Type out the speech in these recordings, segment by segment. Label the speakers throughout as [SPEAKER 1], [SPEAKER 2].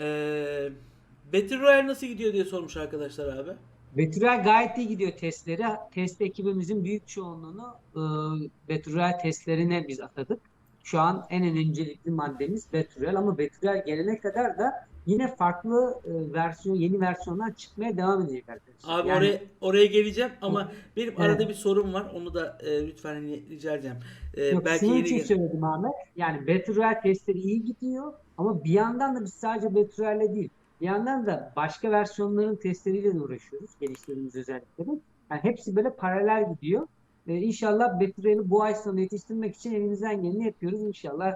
[SPEAKER 1] Ee, Battle Royale nasıl gidiyor diye sormuş arkadaşlar abi.
[SPEAKER 2] Betürel gayet iyi gidiyor testleri. Test ekibimizin büyük çoğunluğunu e, Betürel testlerine biz atadık. Şu an en öncelikli maddemiz Betürel ama Betürel gelene kadar da yine farklı e, versiyon, yeni versiyonlar çıkmaya devam edecek arkadaşlar.
[SPEAKER 1] Abi
[SPEAKER 2] Yani
[SPEAKER 1] oraya oraya geleceğim ama benim
[SPEAKER 2] Evet.
[SPEAKER 1] arada bir sorum var. Onu da e, lütfen hani rica edeceğim. E,
[SPEAKER 2] yok,
[SPEAKER 1] belki yeni
[SPEAKER 2] için
[SPEAKER 1] gel-
[SPEAKER 2] söyledim Ahmet. Yani Betürel testleri iyi gidiyor ama bir yandan da biz sadece Betürel'le değil, bir yandan da başka versiyonların testleriyle de uğraşıyoruz. Geliştirdiğimiz özellikleri. Yani hepsi böyle paralel gidiyor. Ee, inşallah Betürel'i bu ay sonu yetiştirmek için elimizden geleni yapıyoruz. İnşallah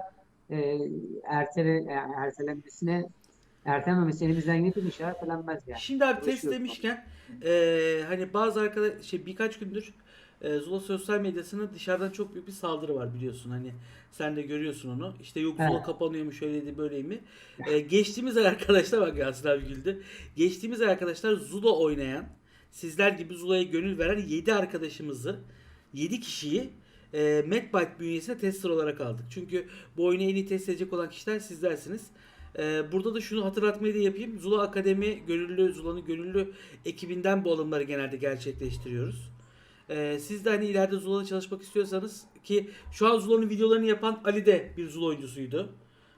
[SPEAKER 2] e, ertele, yani ertelenmesine ertelememesi elimizden gelir inşallah ertelenmez yani.
[SPEAKER 1] Şimdi abi test demişken e, hani bazı arkadaş şey birkaç gündür e, Zula sosyal medyasına dışarıdan çok büyük bir saldırı var biliyorsun hani sen de görüyorsun onu. İşte yok Zula
[SPEAKER 2] Evet.
[SPEAKER 1] kapanıyormuş öyleydi böyleydi. E, geçtiğimiz ay arkadaşlar bak Yasin abi güldü. Geçtiğimiz ay arkadaşlar Zula oynayan sizler gibi Zula'ya gönül veren 7 arkadaşımızı 7 kişiyi e, Medbyte bünyesine tester olarak aldık. Çünkü bu oyunu en iyi test edecek olan kişiler sizlersiniz. Ee, burada da şunu hatırlatmayı da yapayım. Zula Akademi gönüllü, Zula'nın gönüllü ekibinden bu alımları genelde gerçekleştiriyoruz. Ee, siz de hani ileride Zula'da çalışmak istiyorsanız ki şu an Zula'nın videolarını yapan Ali de bir Zula oyuncusuydu.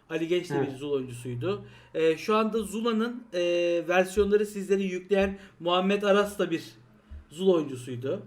[SPEAKER 1] Ali Genç de bir. Zula oyuncusuydu. Ee, şu anda Zula'nın e, versiyonları sizlere yükleyen Muhammed Aras da bir Zula oyuncusuydu.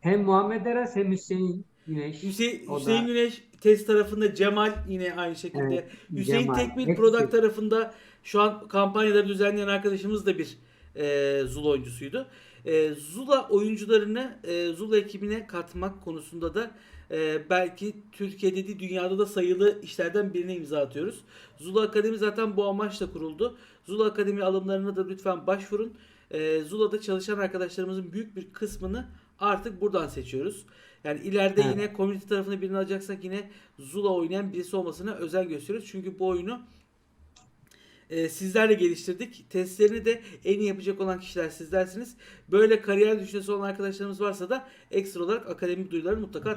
[SPEAKER 2] Hem Muhammed Aras hem Hüseyin Güneş.
[SPEAKER 1] Hüseyin,
[SPEAKER 2] O da-
[SPEAKER 1] Hüseyin Güneş test tarafında Cemal yine aynı şekilde.
[SPEAKER 2] Evet,
[SPEAKER 1] Hüseyin
[SPEAKER 2] Cemal.
[SPEAKER 1] Tekbil
[SPEAKER 2] Hepsi.
[SPEAKER 1] Product tarafında şu an kampanyaları düzenleyen arkadaşımız da bir e, Zula oyuncusuydu. E, Zula oyuncularını e, Zula ekibine katmak konusunda da e, belki Türkiye'de değil dünyada da sayılı işlerden birine imza atıyoruz. Zula Akademi zaten bu amaçla kuruldu. Zula Akademi alımlarına da lütfen başvurun. E, Zula'da çalışan arkadaşlarımızın büyük bir kısmını artık buradan seçiyoruz. Yani ileride
[SPEAKER 2] Evet.
[SPEAKER 1] yine community tarafına birini alacaksak yine Zula oynayan birisi olmasına özen gösteriyoruz. Çünkü bu oyunu e, sizlerle geliştirdik. Testlerini de en iyi yapacak olan kişiler sizlersiniz. Böyle kariyer düşüncesi olan arkadaşlarımız varsa da ekstra olarak akademik duyuları mutlaka